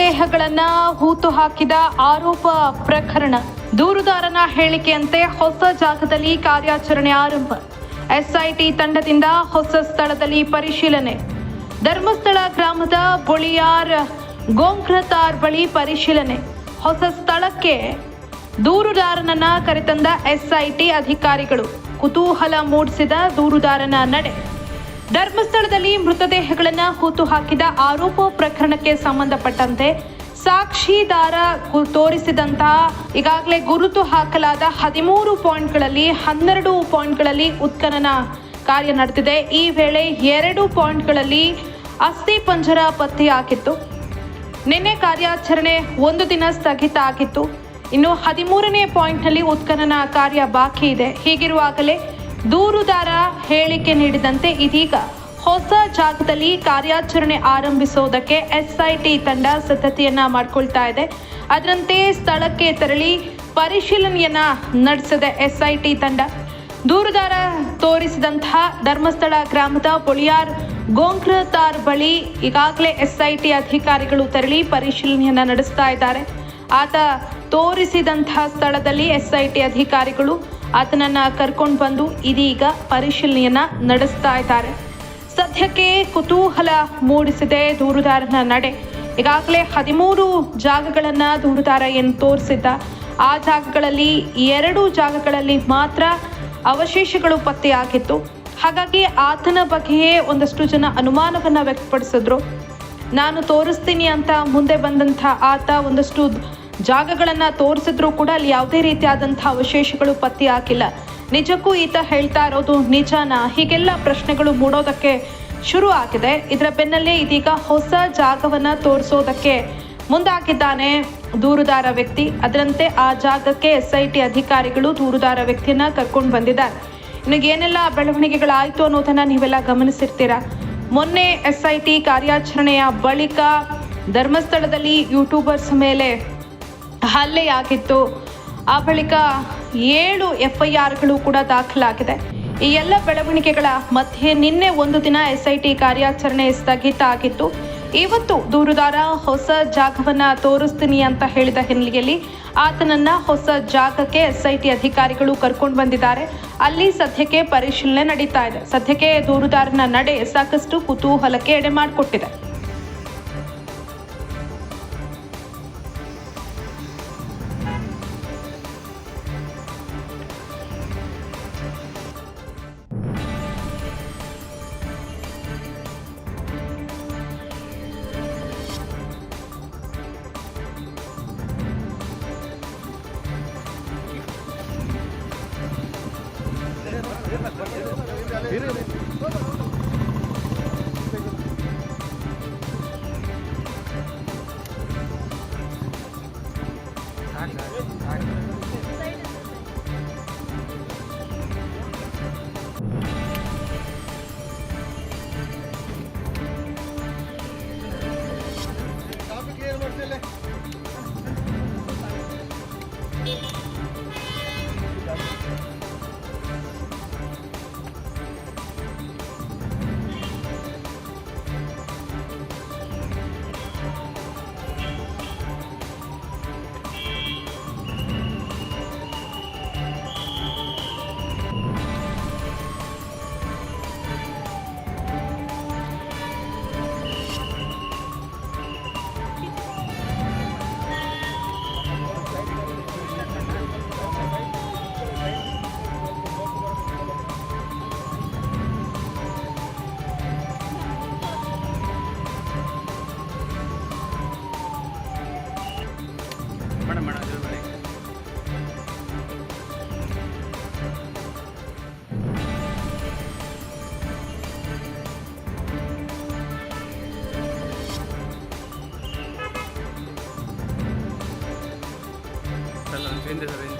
ಮೃತದೇಹಗಳನ್ನ ಹೂತು ಹಾಕಿದ ಆರೋಪ ಪ್ರಕರಣ. ದೂರುದಾರನ ಹೇಳಿಕೆಯಂತೆ ಹೊಸ ಜಾಗದಲ್ಲಿ ಕಾರ್ಯಾಚರಣೆ ಆರಂಭ. ಎಸ್ಐಟಿ ತಂಡದಿಂದ ಹೊಸ ಸ್ಥಳದಲ್ಲಿ ಪರಿಶೀಲನೆ. ಧರ್ಮಸ್ಥಳ ಗ್ರಾಮದ ಬೊಳಿಯಾರ್ ಗೋಂಕ್ರತಾರ್ ಬಳಿ ಪರಿಶೀಲನೆ. ಹೊಸ ಸ್ಥಳಕ್ಕೆ ದೂರುದಾರನನ್ನ ಕರೆತಂದ ಎಸ್ಐಟಿ ಅಧಿಕಾರಿಗಳು. ಕುತೂಹಲ ಮೂಡಿಸಿದ ದೂರುದಾರನ ನಡೆ. ಧರ್ಮಸ್ಥಳದಲ್ಲಿ ಮೃತದೇಹಗಳನ್ನು ಹೂತು ಹಾಕಿದ ಆರೋಪ ಪ್ರಕರಣಕ್ಕೆ ಸಂಬಂಧಪಟ್ಟಂತೆ ಸಾಕ್ಷಿದಾರ ತೋರಿಸಿದಂತಹ ಈಗಾಗಲೇ ಗುರುತು ಹಾಕಲಾದ ಹದಿಮೂರು ಪಾಯಿಂಟ್ಗಳಲ್ಲಿ ಹನ್ನೆರಡು ಪಾಯಿಂಟ್ಗಳಲ್ಲಿ ಉತ್ಖನನ ಕಾರ್ಯ ನಡೆದಿದೆ. ಈ ವೇಳೆ ಎರಡು ಪಾಯಿಂಟ್ಗಳಲ್ಲಿ ಅಸ್ಥಿ ಪಂಜರ ಪತ್ತೆಯಾಗಿತ್ತು ನಿನ್ನೆ ಕಾರ್ಯಾಚರಣೆ ಒಂದು ದಿನ ಸ್ಥಗಿತ ಆಗಿತ್ತು. ಇನ್ನು ಹದಿಮೂರನೇ ಪಾಯಿಂಟ್ನಲ್ಲಿ ಉತ್ಖನನ ಕಾರ್ಯ ಬಾಕಿ ಇದೆ. ಹೀಗಿರುವಾಗಲೇ ದೂರುದಾರ ಹೇಳಿಕೆ ನೀಡಿದಂತೆ ಇದೀಗ ಹೊಸ ಜಾಗದಲ್ಲಿ ಕಾರ್ಯಾಚರಣೆ ಆರಂಭಿಸುವುದಕ್ಕೆ ಎಸ್ಐಟಿ ತಂಡ ಸಿದ್ಧತೆಯನ್ನ ಮಾಡಿಕೊಳ್ತಾ ಇದೆ. ಅದರಂತೆ ಸ್ಥಳಕ್ಕೆ ತೆರಳಿ ಪರಿಶೀಲನೆಯನ್ನ ನಡೆಸಿದೆ ಎಸ್ಐಟಿ ತಂಡ. ದೂರುದಾರ ತೋರಿಸಿದಂತಹ ಧರ್ಮಸ್ಥಳ ಗ್ರಾಮದ ಪೊಳಿಯಾರ್ ಗೋಂಕ್ರತಾರ್ ಬಳಿ ಈಗಾಗಲೇ ಎಸ್ಐಟಿ ಅಧಿಕಾರಿಗಳು ತೆರಳಿ ಪರಿಶೀಲನೆಯನ್ನ ನಡೆಸ್ತಾ ಇದ್ದಾರೆ. ಆತ ತೋರಿಸಿದಂತಹ ಸ್ಥಳದಲ್ಲಿ ಎಸ್ಐಟಿ ಅಧಿಕಾರಿಗಳು ಆತನನ್ನ ಕರ್ಕೊಂಡು ಬಂದು ಇದೀಗ ಪರಿಶೀಲನೆಯನ್ನ ನಡೆಸ್ತಾ ಇದ್ದಾರೆ. ಸದ್ಯಕ್ಕೆ ಕುತೂಹಲ ಮೂಡಿಸಿದೆ ದೂರುದಾರನ ನಡೆ. ಈಗಾಗಲೇ ಹದಿಮೂರು ಜಾಗಗಳನ್ನ ದೂರುದಾರ ಏನು ತೋರಿಸಿದ್ದ. ಆ ಜಾಗಗಳಲ್ಲಿ ಎರಡು ಜಾಗಗಳಲ್ಲಿ ಮಾತ್ರ ಅವಶೇಷಗಳು ಪತ್ತೆಯಾಗಿತ್ತು. ಹಾಗಾಗಿ ಆತನ ಬಗ್ಗೆಯೇ ಒಂದಷ್ಟು ಜನ ಅನುಮಾನವನ್ನು ವ್ಯಕ್ತಪಡಿಸಿದ್ರು. ನಾನು ತೋರಿಸ್ತೀನಿ ಅಂತ ಮುಂದೆ ಬಂದಂಥ ಆತ ಒಂದಷ್ಟು ಜಾಗಗಳನ್ನ ತೋರಿಸಿದ್ರೂ ಕೂಡ ಅಲ್ಲಿ ಯಾವುದೇ ರೀತಿಯಾದಂಥ ಅವಶೇಷಗಳು ಪತ್ತೆ ಹಾಕಿಲ್ಲ. ನಿಜಕ್ಕೂ ಈತ ಹೇಳ್ತಾ ಇರೋದು ನಿಜಾನ? ಹೀಗೆಲ್ಲ ಪ್ರಶ್ನೆಗಳು ಮೂಡೋದಕ್ಕೆ ಶುರು ಆಗಿದೆ. ಇದರ ಬೆನ್ನಲ್ಲೇ ಇದೀಗ ಹೊಸ ಜಾಗವನ್ನ ತೋರಿಸೋದಕ್ಕೆ ಮುಂದಾಗಿದ್ದಾನೆ ದೂರುದಾರ ವ್ಯಕ್ತಿ. ಅದರಂತೆ ಆ ಜಾಗಕ್ಕೆ ಎಸ್ ಐ ಟಿ ಅಧಿಕಾರಿಗಳು ದೂರುದಾರ ವ್ಯಕ್ತಿಯನ್ನ ಕರ್ಕೊಂಡು ಬಂದಿದ್ದಾರೆ. ಇನ್ನು ಏನೆಲ್ಲ ಬೆಳವಣಿಗೆಗಳಾಯಿತು ಅನ್ನೋದನ್ನ ನೀವೆಲ್ಲ ಗಮನಿಸಿರ್ತೀರಾ? ಮೊನ್ನೆ ಎಸ್ ಐ ಟಿ ಕಾರ್ಯಾಚರಣೆಯ ಬಳಿಕ ಧರ್ಮಸ್ಥಳದಲ್ಲಿ ಯೂಟ್ಯೂಬರ್ಸ್ ಮೇಲೆ ಹಲ್ಲೆಯಾಗಿತ್ತು. ಆ ಬಳಿಕ ಏಳು ಎಫ್ ಐ ಆರ್ಗಳು ಕೂಡ ದಾಖಲಾಗಿದೆ. ಈ ಎಲ್ಲ ಬೆಳವಣಿಗೆಗಳ ಮಧ್ಯೆ ನಿನ್ನೆ ಒಂದು ದಿನ ಎಸ್ ಐ ಟಿ ಕಾರ್ಯಾಚರಣೆ ಸ್ಥಗಿತ ಆಗಿತ್ತು ಇವತ್ತು ದೂರುದಾರ ಹೊಸ ಜಾಗವನ್ನ ತೋರಿಸ್ತೀನಿ ಅಂತ ಹೇಳಿದ ಹಿನ್ನೆಲೆಯಲ್ಲಿ ಆತನನ್ನ ಹೊಸ ಜಾಗಕ್ಕೆ ಎಸ್ ಐ ಟಿ ಅಧಿಕಾರಿಗಳು ಕರ್ಕೊಂಡು ಬಂದಿದ್ದಾರೆ. ಅಲ್ಲಿ ಸದ್ಯಕ್ಕೆ ಪರಿಶೀಲನೆ ನಡೀತಾ ಇದೆ. ಸದ್ಯಕ್ಕೆ ದೂರುದಾರನ ನಡೆ ಸಾಕಷ್ಟು ಕುತೂಹಲಕ್ಕೆ ಎಡೆ ಮಾಡಿಕೊಟ್ಟಿದೆ మీరు வணக்கம் மேடம் திருமலை Depende, depende.